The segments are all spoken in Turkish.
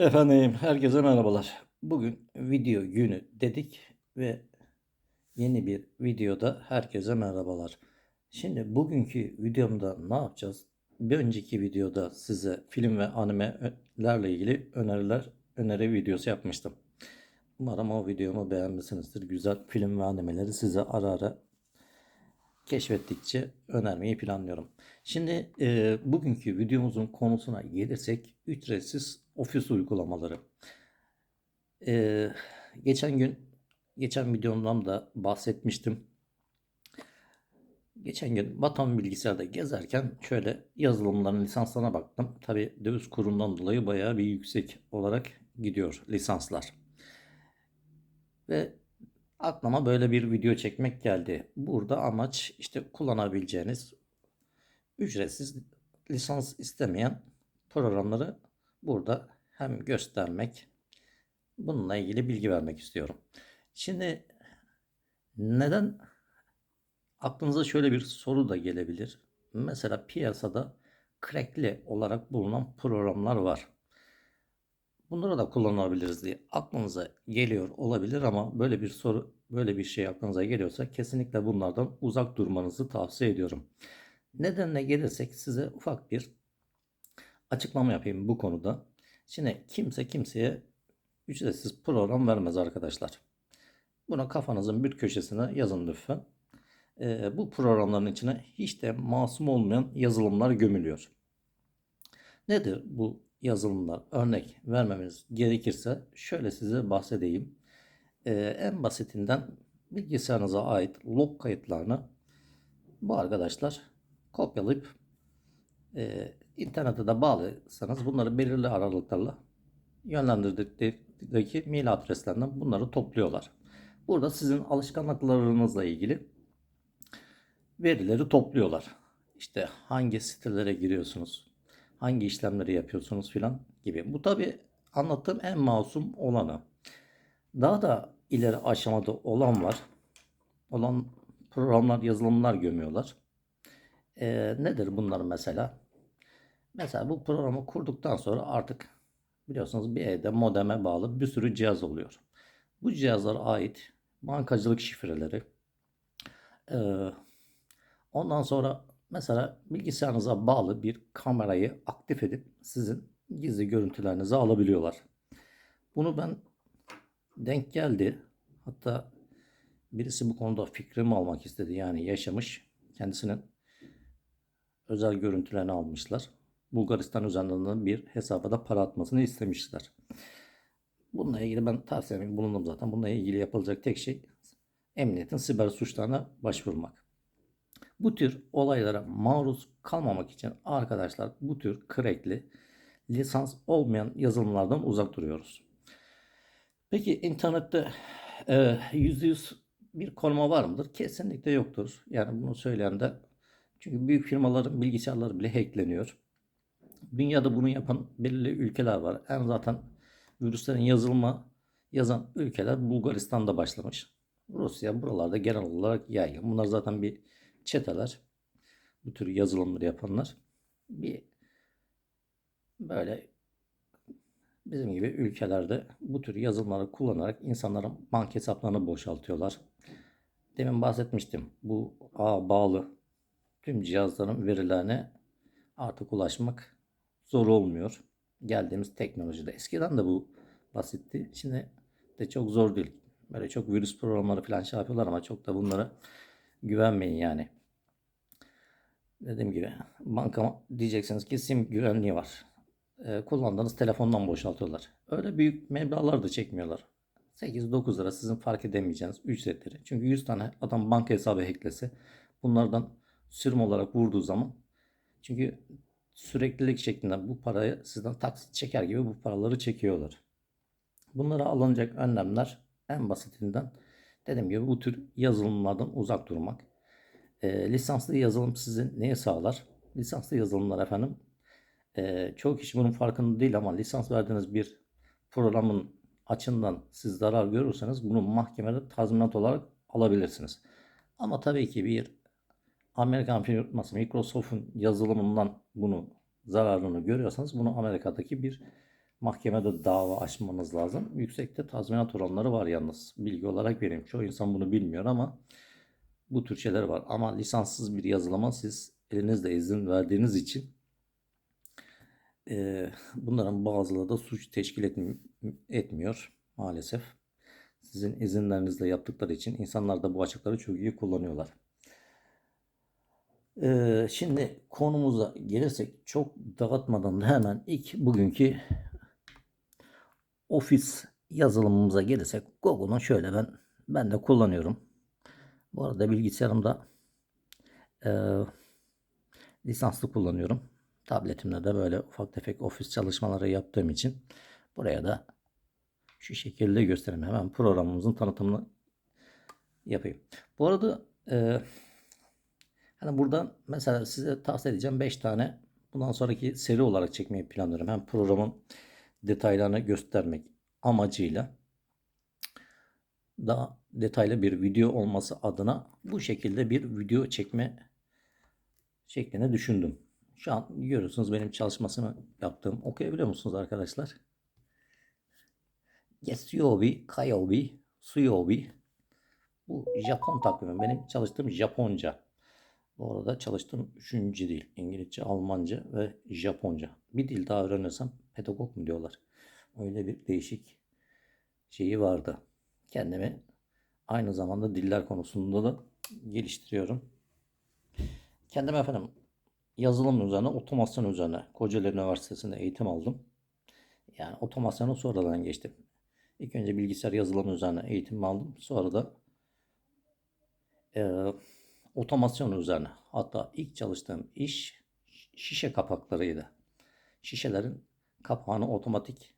Efendim, herkese merhabalar. Bugün video günü dedik ve yeni bir videoda herkese merhabalar. Şimdi bugünkü videomda ne yapacağız? Bir önceki videoda size film ve animelerle ilgili öneriler, öneri videosu yapmıştım. Umarım o videomu beğenmişsinizdir. Güzel film ve animeleri size ara ara keşfettikçe önermeyi planlıyorum. Şimdi e, bugünkü videomuzun konusuna gelirsek ücretsiz ofis uygulamaları. E, geçen gün geçen videomdan da bahsetmiştim. Geçen gün Vatan Bilgisayar'da gezerken şöyle yazılımların lisanslarına baktım. Tabi döviz kurundan dolayı bayağı bir yüksek olarak gidiyor lisanslar. Ve aklıma böyle bir video çekmek geldi. Burada amaç işte kullanabileceğiniz ücretsiz lisans istemeyen programları burada hem göstermek, bununla ilgili bilgi vermek istiyorum. Şimdi neden aklınıza şöyle bir soru da gelebilir. Mesela piyasada crackli olarak bulunan programlar var. Bunları da kullanabiliriz diye aklınıza geliyor olabilir ama böyle bir soru, böyle bir şey aklınıza geliyorsa kesinlikle bunlardan uzak durmanızı tavsiye ediyorum. Nedenle gelirsek size ufak bir açıklama yapayım bu konuda. Şimdi kimse kimseye ücretsiz program vermez arkadaşlar. Buna kafanızın bir köşesine yazın lütfen. Ee, bu programların içine hiç de masum olmayan yazılımlar gömülüyor. Nedir bu yazılımlar? Örnek vermemiz gerekirse şöyle size bahsedeyim. Ee, en basitinden bilgisayarınıza ait log kayıtlarını bu arkadaşlar kopyalayıp e, internete de bağlıysanız bunları belirli aralıklarla yönlendirdikleri mail adreslerinden bunları topluyorlar. Burada sizin alışkanlıklarınızla ilgili verileri topluyorlar. İşte hangi sitelere giriyorsunuz, hangi işlemleri yapıyorsunuz filan gibi. Bu tabi anlattığım en masum olanı. Daha da ileri aşamada olan var. Olan programlar, yazılımlar gömüyorlar. Ee, nedir bunlar mesela? Mesela bu programı kurduktan sonra artık biliyorsunuz bir evde modeme bağlı bir sürü cihaz oluyor. Bu cihazlara ait bankacılık şifreleri, ondan sonra mesela bilgisayarınıza bağlı bir kamerayı aktif edip sizin gizli görüntülerinizi alabiliyorlar. Bunu ben denk geldi. Hatta birisi bu konuda fikrimi almak istedi. Yani yaşamış. Kendisinin özel görüntülerini almışlar. Bulgaristan üzerinden bir hesaba da para atmasını istemişler. Bununla ilgili ben tavsiyemi bulundum zaten. Bununla ilgili yapılacak tek şey emniyetin siber suçlarına başvurmak. Bu tür olaylara maruz kalmamak için arkadaşlar bu tür crackli lisans olmayan yazılımlardan uzak duruyoruz. Peki internette e, yüzde yüz bir koruma var mıdır? Kesinlikle yoktur. Yani bunu söyleyen de çünkü büyük firmaların bilgisayarları bile hackleniyor. Dünyada bunu yapan belirli ülkeler var. En zaten virüslerin yazılma yazan ülkeler Bulgaristan'da başlamış. Rusya buralarda genel olarak yaygın. Bunlar zaten bir çeteler. Bu tür yazılımları yapanlar. Bir böyle bizim gibi ülkelerde bu tür yazılımları kullanarak insanların banka hesaplarını boşaltıyorlar. Demin bahsetmiştim. Bu ağ bağlı tüm cihazların verilerine artık ulaşmak zor olmuyor. Geldiğimiz teknolojide. Eskiden de bu basitti. Şimdi de çok zor değil. Böyle çok virüs programları falan şey yapıyorlar ama çok da bunlara güvenmeyin yani. Dediğim gibi banka diyeceksiniz ki sim güvenliği var. Ee, kullandığınız telefondan boşaltıyorlar. Öyle büyük meblağlar da çekmiyorlar. 8-9 lira sizin fark edemeyeceğiniz ücretleri. Çünkü 100 tane adam banka hesabı hacklese bunlardan sürüm olarak vurduğu zaman çünkü süreklilik şeklinde bu parayı sizden taksit çeker gibi bu paraları çekiyorlar. Bunlara alınacak önlemler en basitinden dediğim gibi bu tür yazılımlardan uzak durmak. E, lisanslı yazılım sizin neye sağlar? Lisanslı yazılımlar efendim e, çoğu kişi bunun farkında değil ama lisans verdiğiniz bir programın açından siz zarar görürseniz bunu mahkemede tazminat olarak alabilirsiniz. Ama tabii ki bir Amerikan firması Microsoft'un yazılımından bunu zararını görüyorsanız bunu Amerika'daki bir mahkemede dava açmanız lazım. Yüksekte tazminat oranları var yalnız. Bilgi olarak vereyim. Çoğu insan bunu bilmiyor ama bu tür şeyler var. Ama lisanssız bir yazılıma siz elinizle izin verdiğiniz için e, bunların bazıları da suç teşkil etmi- etmiyor maalesef. Sizin izinlerinizle yaptıkları için insanlar da bu açıkları çok iyi kullanıyorlar. Ee, şimdi konumuza gelirsek çok dağıtmadan da hemen ilk bugünkü ofis yazılımımıza gelirsek Google'un şöyle ben ben de kullanıyorum. Bu arada bilgisayarımda e, lisanslı kullanıyorum. Tabletimde de böyle ufak tefek ofis çalışmaları yaptığım için buraya da şu şekilde göstereyim. Hemen programımızın tanıtımını yapayım. Bu arada e, hani buradan mesela size tavsiye edeceğim 5 tane bundan sonraki seri olarak çekmeyi planlıyorum. Hem programın detaylarını göstermek amacıyla daha detaylı bir video olması adına bu şekilde bir video çekme şeklini düşündüm. Şu an görüyorsunuz benim çalışmasını yaptığım. Okuyabiliyor musunuz arkadaşlar? Getsuyobi, Kayobi, Suyobi. Bu Japon takvimi. Benim çalıştığım Japonca. Bu arada çalıştığım üçüncü dil. İngilizce, Almanca ve Japonca. Bir dil daha öğrenirsem pedagog mu diyorlar. Öyle bir değişik şeyi vardı. Kendimi aynı zamanda diller konusunda da geliştiriyorum. Kendim efendim yazılım üzerine, otomasyon üzerine Kocaeli Üniversitesi'nde eğitim aldım. Yani otomasyonu sonradan geçtim. İlk önce bilgisayar yazılımı üzerine eğitim aldım. Sonra da e, otomasyon üzerine. Hatta ilk çalıştığım iş şişe kapaklarıydı. Şişelerin kapağını otomatik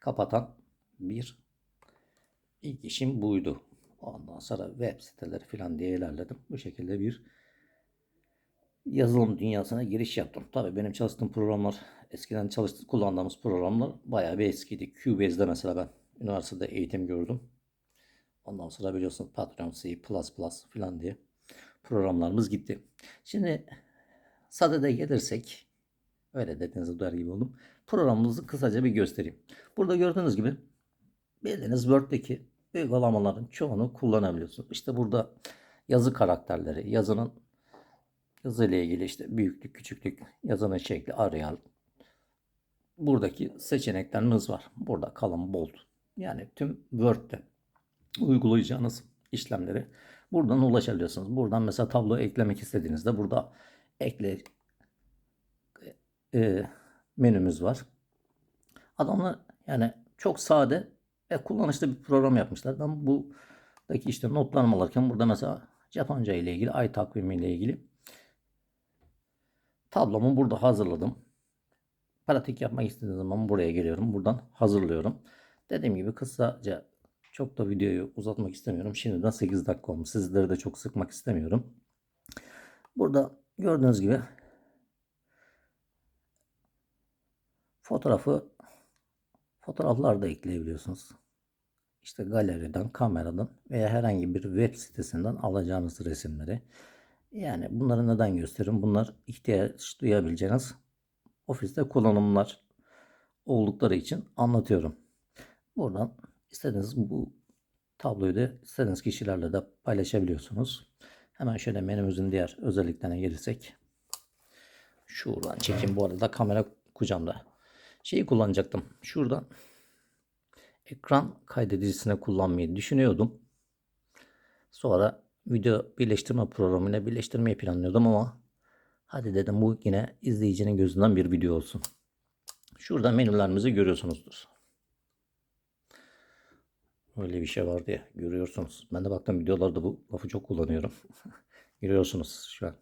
kapatan bir ilk işim buydu. Ondan sonra web siteleri falan diye ilerledim. Bu şekilde bir yazılım dünyasına giriş yaptım. Tabii benim çalıştığım programlar eskiden çalıştığım kullandığımız programlar bayağı bir eskiydi. Cubase'de mesela ben üniversitede eğitim gördüm. Ondan sonra biliyorsunuz Patron C++ falan diye programlarımız gitti. Şimdi Sade'de gelirsek öyle dediğinizi duyar gibi oldum. Programımızı kısaca bir göstereyim. Burada gördüğünüz gibi bildiğiniz Word'deki uygulamaların çoğunu kullanabiliyorsunuz. İşte burada yazı karakterleri, yazının yazı ile ilgili işte büyüklük, küçüklük, yazının şekli, arayan buradaki seçeneklerimiz var. Burada kalın, bold. Yani tüm Word'de uygulayacağınız işlemleri buradan ulaşabiliyorsunuz. Buradan mesela tablo eklemek istediğinizde burada ekle e, menümüz var. Adamlar yani çok sade ve kullanışlı bir program yapmışlar. Ben buradaki işte notlarımı alırken burada mesela Japonca ile ilgili, ay takvimi ile ilgili tablomu burada hazırladım. Pratik yapmak istediğim zaman buraya geliyorum. Buradan hazırlıyorum. Dediğim gibi kısaca çok da videoyu uzatmak istemiyorum. Şimdiden 8 dakika olmuş. Sizleri de çok sıkmak istemiyorum. Burada gördüğünüz gibi fotoğrafı fotoğraflar da ekleyebiliyorsunuz. İşte galeriden, kameradan veya herhangi bir web sitesinden alacağınız resimleri. Yani bunları neden gösteriyorum? Bunlar ihtiyaç duyabileceğiniz ofiste kullanımlar oldukları için anlatıyorum. Buradan istediğiniz bu tabloyu da istediğiniz kişilerle de paylaşabiliyorsunuz. Hemen şöyle menümüzün diğer özelliklerine gelirsek. Şuradan çekeyim bu arada kamera kucağımda. Şeyi kullanacaktım. Şuradan ekran kaydedicisine kullanmayı düşünüyordum. Sonra video birleştirme programıyla birleştirmeyi planlıyordum ama hadi dedim bu yine izleyicinin gözünden bir video olsun. Şurada menülerimizi görüyorsunuzdur. Öyle bir şey vardı ya görüyorsunuz. Ben de baktım videolarda bu lafı çok kullanıyorum. görüyorsunuz şu an.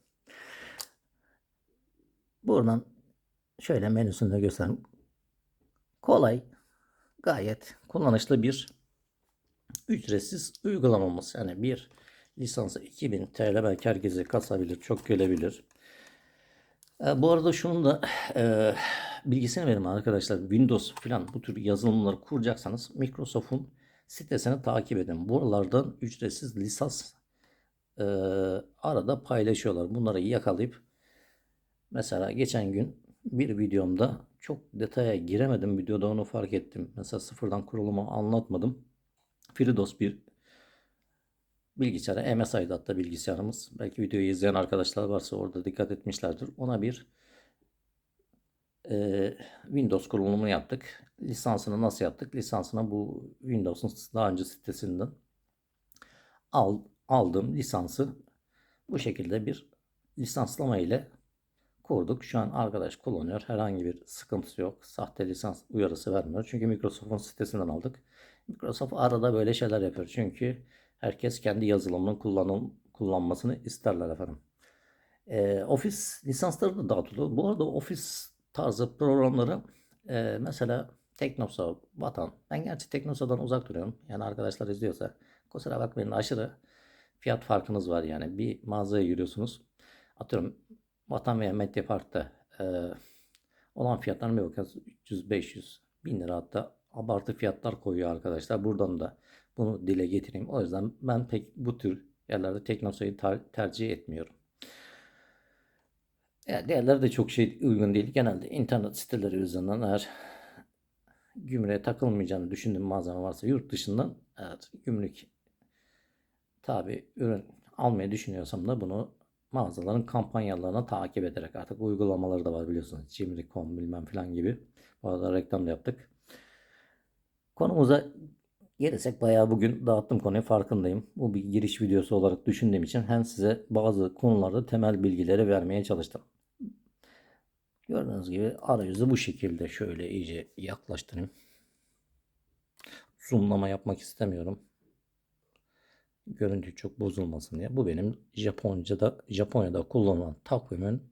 Buradan şöyle menüsünde göstereyim. Kolay, gayet kullanışlı bir ücretsiz uygulamamız. Yani bir lisansı 2000 TL belki herkese kasabilir, çok gelebilir. E, bu arada şunu da e, bilgisini verin arkadaşlar. Windows falan bu tür yazılımları kuracaksanız Microsoft'un sitesini takip edin. Buralardan ücretsiz lisans e, arada paylaşıyorlar. Bunları yakalayıp mesela geçen gün bir videomda çok detaya giremedim. Videoda onu fark ettim. Mesela sıfırdan kurulumu anlatmadım. FreeDOS bir bilgisayara MSI'da hatta bilgisayarımız. Belki videoyu izleyen arkadaşlar varsa orada dikkat etmişlerdir. Ona bir e, Windows kurulumu yaptık. Lisansını nasıl yaptık? Lisansını bu Windows'un daha önce sitesinden al, aldığım lisansı bu şekilde bir lisanslama ile kurduk. Şu an arkadaş kullanıyor. Herhangi bir sıkıntısı yok. Sahte lisans uyarısı vermiyor. Çünkü Microsoft'un sitesinden aldık. Microsoft arada böyle şeyler yapıyor. Çünkü herkes kendi yazılımının kullanım, kullanmasını isterler efendim. Ee, Office lisansları da dağıtılıyor. Bu arada Office tarzı programları e, mesela Teknosa, Vatan. Ben gerçi Teknosa'dan uzak duruyorum. Yani arkadaşlar izliyorsa kusura bakmayın aşırı fiyat farkınız var yani. Bir mağazaya giriyorsunuz. Atıyorum Vatan veya Mediapark'ta e, olan fiyatlarına bir bakıyorsunuz. 300, 500, 1000 lira hatta abartı fiyatlar koyuyor arkadaşlar. Buradan da bunu dile getireyim. O yüzden ben pek bu tür yerlerde Teknosa'yı ter- tercih etmiyorum. Ya diğerleri de çok şey uygun değil. Genelde internet siteleri üzerinden eğer gümrüğe takılmayacağını düşündüğüm malzeme varsa yurt dışından eğer gümrük tabi ürün almayı düşünüyorsam da bunu mağazaların kampanyalarına takip ederek artık uygulamaları da var biliyorsunuz. Cimri.com bilmem filan gibi. Bu arada reklam da yaptık. Konumuza gelirsek bayağı bugün dağıttım konuyu farkındayım. Bu bir giriş videosu olarak düşündüğüm için hem size bazı konularda temel bilgileri vermeye çalıştım. Gördüğünüz gibi arayüzü bu şekilde şöyle iyice yaklaştırayım. Zoomlama yapmak istemiyorum. Görüntü çok bozulmasın diye. Bu benim Japonca'da Japonya'da kullanılan takvimin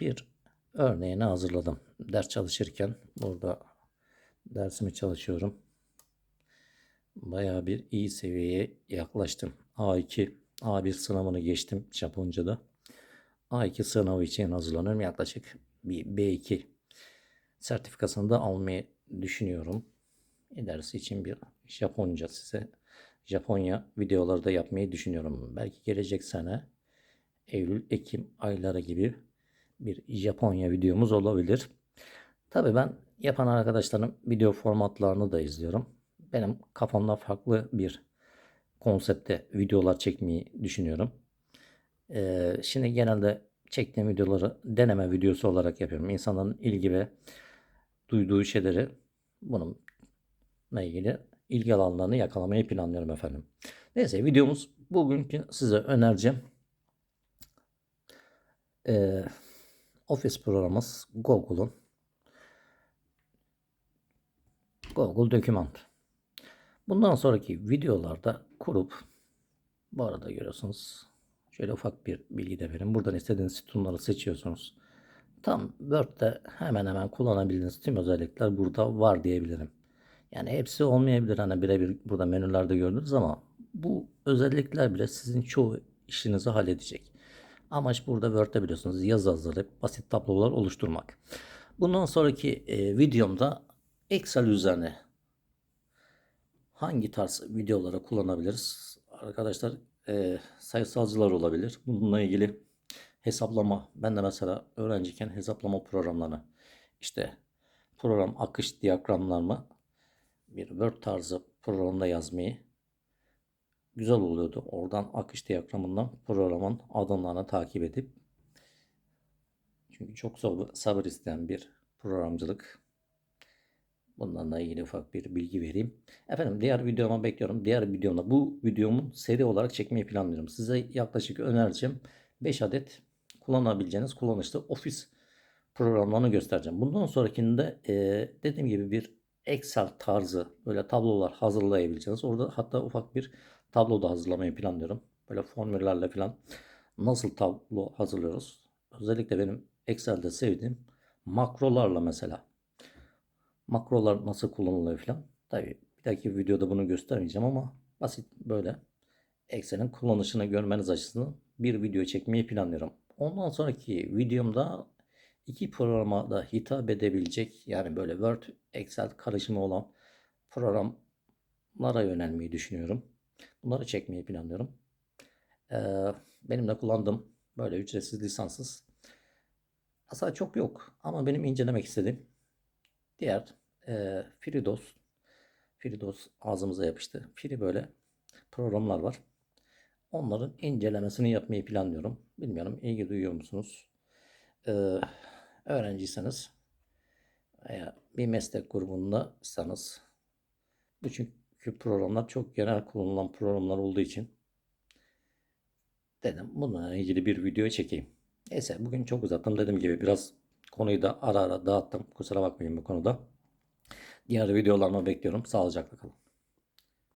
bir örneğini hazırladım. Ders çalışırken burada dersimi çalışıyorum. Bayağı bir iyi seviyeye yaklaştım. A2, A1 sınavını geçtim Japonca'da. A2 sınavı için hazırlanıyorum. Yaklaşık bir B2 sertifikasını da almayı düşünüyorum. İlerisi için bir Japonca size Japonya videoları da yapmayı düşünüyorum. Belki gelecek sene Eylül, Ekim ayları gibi bir Japonya videomuz olabilir. Tabii ben yapan arkadaşlarım video formatlarını da izliyorum. Benim kafamda farklı bir konsepte videolar çekmeyi düşünüyorum. Şimdi genelde çektiğim videoları deneme videosu olarak yapıyorum. İnsanların ilgi ve duyduğu şeyleri bununla ilgili ilgi alanlarını yakalamayı planlıyorum efendim. Neyse videomuz bugünkü size önereceğim ee, Office programımız Google'un Google Document. Bundan sonraki videolarda kurup bu arada görüyorsunuz şöyle ufak bir bilgi de verin. Buradan istediğiniz sütunları seçiyorsunuz. Tam Word'de hemen hemen kullanabildiğiniz tüm özellikler burada var diyebilirim. Yani hepsi olmayabilir hani birebir burada menülerde gördünüz ama bu özellikler bile sizin çoğu işinizi halledecek. Amaç burada Word'de biliyorsunuz yazı hazırlayıp basit tablolar oluşturmak. Bundan sonraki e, videomda Excel üzerine hangi tarz videolara kullanabiliriz? Arkadaşlar e, sayısalcılar olabilir. Bununla ilgili hesaplama. Ben de mesela öğrenciyken hesaplama programlarını işte program akış diyagramlarımı bir Word tarzı programda yazmayı güzel oluyordu. Oradan akış diyagramından programın adımlarını takip edip çünkü çok sabır isteyen bir programcılık. Bundan da ilgili ufak bir bilgi vereyim. Efendim diğer videoma bekliyorum. Diğer videomda bu videomun seri olarak çekmeyi planlıyorum. Size yaklaşık önereceğim 5 adet kullanabileceğiniz kullanışlı Office programlarını göstereceğim. Bundan sonrakinde e, dediğim gibi bir Excel tarzı böyle tablolar hazırlayabileceğiniz. Orada hatta ufak bir tablo da hazırlamayı planlıyorum. Böyle formüllerle falan nasıl tablo hazırlıyoruz? Özellikle benim Excel'de sevdiğim makrolarla mesela. Makrolar nasıl kullanılıyor falan. Tabii bir dahaki videoda bunu göstermeyeceğim ama basit böyle Excel'in kullanışını görmeniz açısından bir video çekmeyi planlıyorum. Ondan sonraki videomda iki programa da hitap edebilecek yani böyle Word, Excel karışımı olan programlara yönelmeyi düşünüyorum. Bunları çekmeyi planlıyorum. Ee, benim de kullandığım böyle ücretsiz lisanssız aslında çok yok ama benim incelemek istediğim diğer e, FreeDOS FreeDOS ağzımıza yapıştı. Free böyle programlar var. Onların incelemesini yapmayı planlıyorum. Bilmiyorum ilgi duyuyor musunuz? Ee, öğrenciyseniz veya bir meslek grubundaysanız bu çünkü programlar çok genel kullanılan programlar olduğu için dedim bununla ilgili bir video çekeyim. Neyse bugün çok uzattım dediğim gibi biraz konuyu da ara ara dağıttım. Kusura bakmayın bu konuda. Diğer videolarımı bekliyorum. Sağlıcakla kalın.